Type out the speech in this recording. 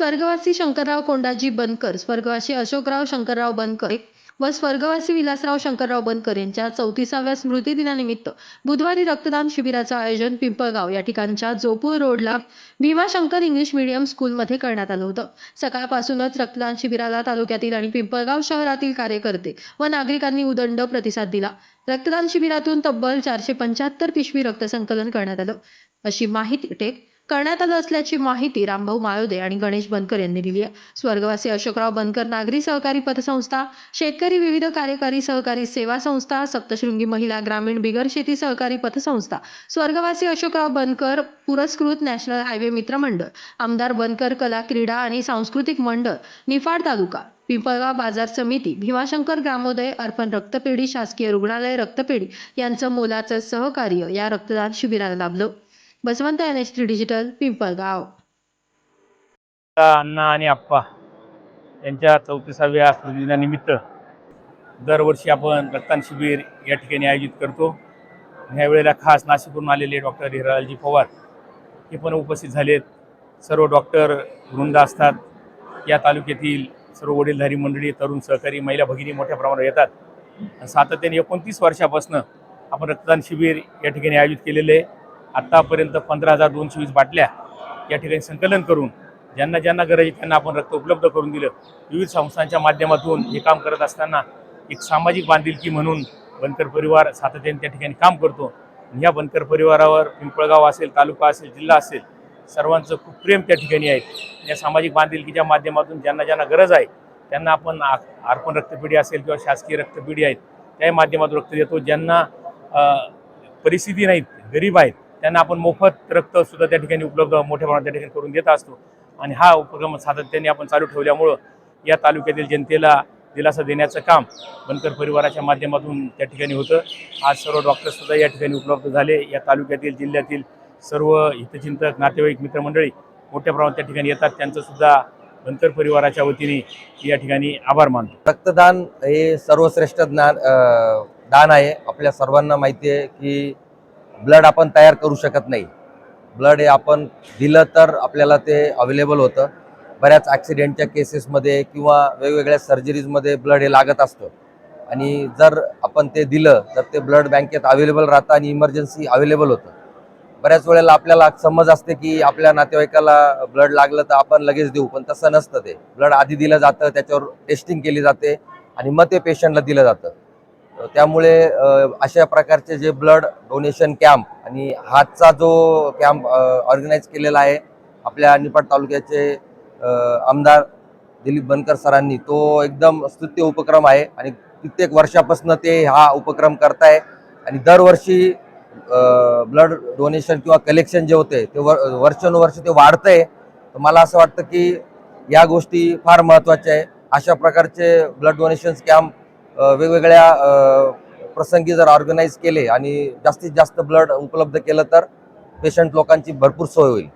स्वर्गवासी शंकरराव कोंडाजी बनकर स्वर्गवासी अशोकराव शंकरराव बनकर व स्वर्गवासी विलासराव शंकरराव बनकर यांच्या चौतीसाव्या स्मृतिदिनानिमित्त बुधवारी रक्तदान शिबिराचं आयोजन पिंपळगाव या ठिकाणच्या जोपूर रोडला भीमाशंकर इंग्लिश मीडियम स्कूलमध्ये करण्यात आलं होतं. सकाळपासूनच रक्तदान शिबिराला तालुक्यातील आणि पिंपळगाव शहरातील कार्यकर्ते व नागरिकांनी उदंड प्रतिसाद दिला. रक्तदान शिबिरातून तब्बल चारशे पंच्याहत्तर पिशवी रक्त संकलन करण्यात आलं. अशी माहिती टेक करण्यात आलं असल्याची माहिती रामभाऊ माळोदे आणि गणेश बनकर यांनी दिली आहे. स्वर्गवासी अशोकराव बनकर नागरी सहकारी पतसंस्था शेतकरी विविध कार्यकारी सहकारी सेवा संस्था सप्तशृंगी महिला ग्रामीण बिगर शेती सहकारी पतसंस्था स्वर्गवासी अशोकराव बनकर पुरस्कृत नॅशनल हायवे मित्र मंडळ आमदार बनकर कला क्रीडा आणि सांस्कृतिक मंडळ निफाड तालुका पिंपळगाव बाजार समिती भीमाशंकर ग्रामोदय अर्पण रक्तपेढी शासकीय रुग्णालय रक्तपेढी यांचं मोलाचं सहकार्य या रक्तदान शिबिराला लाभलं. Basavant N H T digital Pimpalgaon. अण्णा आणि आप्पा यांच्या चौतीसाव्या स्मृतिदिनानिमित्त दरवर्षी आपण रक्तदान शिबिर या ठिकाणी आयोजित करतो. ह्यावेळेला खास नाशिकवरून आलेले डॉक्टर हिरालालजी पवार हे पण उपस्थित झालेत. सर्व डॉक्टर वृंद असतात. या तालुक्यातील सर्व वडीलधारी मंडळी तरुण सहकारी महिला भगिनी मोठ्या प्रमाणावर येतात. सातत्याने एकोणतीस वर्षापासून आपण रक्तदान शिबिर या ठिकाणी आयोजित केलेले आहे. आत्तापर्यंत पंधरा हजार दोनशे वीस बाटल्या या ठिकाणी संकलन करून ज्यांना ज्यांना गरज आहे त्यांना आपण रक्त उपलब्ध करून दिलं. विविध संस्थांच्या माध्यमातून हे काम करत असताना एक सामाजिक बांधिलकी म्हणून बनकर परिवार सातत्याने त्या ठिकाणी काम करतो. ह्या बनकर परिवारावर पिंपळगाव असेल तालुका असेल जिल्हा असेल सर्वांचं खूप प्रेम त्या ठिकाणी आहे. या सामाजिक बांधिलकीच्या माध्यमातून ज्यांना ज्यांना गरज आहे त्यांना आपण अर्पण रक्तपेढी असेल किंवा शासकीय रक्तपेढी आहेत त्या माध्यमातून रक्त देतो. ज्यांना परिस्थिती नाहीत गरीब आहेत त्यांना आपण मोफत रक्त सुद्धा त्या ठिकाणी उपलब्ध मोठ्या प्रमाणात त्या ठिकाणी करून देत असतो. आणि हा उपक्रम सातत्याने आपण चालू ठेवल्यामुळं या तालुक्यातील जनतेला दिलासा देण्याचं काम बनकर परिवाराच्या माध्यमातून त्या ठिकाणी होतं. आज सर्व डॉक्टर्ससुद्धा या ठिकाणी उपलब्ध झाले. या तालुक्यातील जिल्ह्यातील सर्व हितचिंतक नातेवाईक मित्रमंडळी मोठ्या प्रमाणात त्या ठिकाणी येतात. त्यांचंसुद्धा बनकर परिवाराच्या वतीने या ठिकाणी आभार मानतो. रक्तदान हे सर्वश्रेष्ठ ज्ञान दान आहे. आपल्या सर्वांना माहिती आहे की ब्लड आपण तयार करू शकत नाही. ब्लड हे आपण दिलं तर आपल्याला ते अवेलेबल होतं. बऱ्याच ॲक्सिडेंटच्या केसेसमध्ये किंवा वेगवेगळ्या सर्जरीजमध्ये ब्लड हे लागत असतं. आणि जर आपण ते दिलं तर ते ब्लड बँकेत अवेलेबल राहतं आणि इमर्जन्सी अवेलेबल होतं. बऱ्याच वेळेला आपल्याला समज असते की आपल्या नातेवाईकाला ब्लड लागलं तर आपण लगेच देऊ पण तसं नसतं ते. ब्लड आधी दिलं जातं त्याच्यावर टेस्टिंग केली जाते आणि मग ते पेशंटला दिलं जातं. त्यामुळे अशा प्रकारचे जे ब्लड डोनेशन कॅम्प आणि हातचा जो कॅम्प ऑर्गनाईज केलेला आहे आपल्या निपाट तालुक्याचे आमदार दिलीप बनकर सरांनी तो एकदम स्तुत्य उपक्रम आहे आणि कित्येक वर्षापासून ते हा उपक्रम करताय. आणि दरवर्षी ब्लड डोनेशन किंवा कलेक्शन जे होते ते वर वर्षानुवर्ष ते वाढतंय. तर मला असं वाटतं की या गोष्टी फार महत्त्वाच्या आहे. अशा प्रकारचे ब्लड डोनेशन कॅम्प वेगवेगळ्या प्रसंगी जर ऑर्गनाईज केले आणि जास्तीत जास्त ब्लड उपलब्ध केलं तर पेशंट लोकांची भरपूर सोय होईल.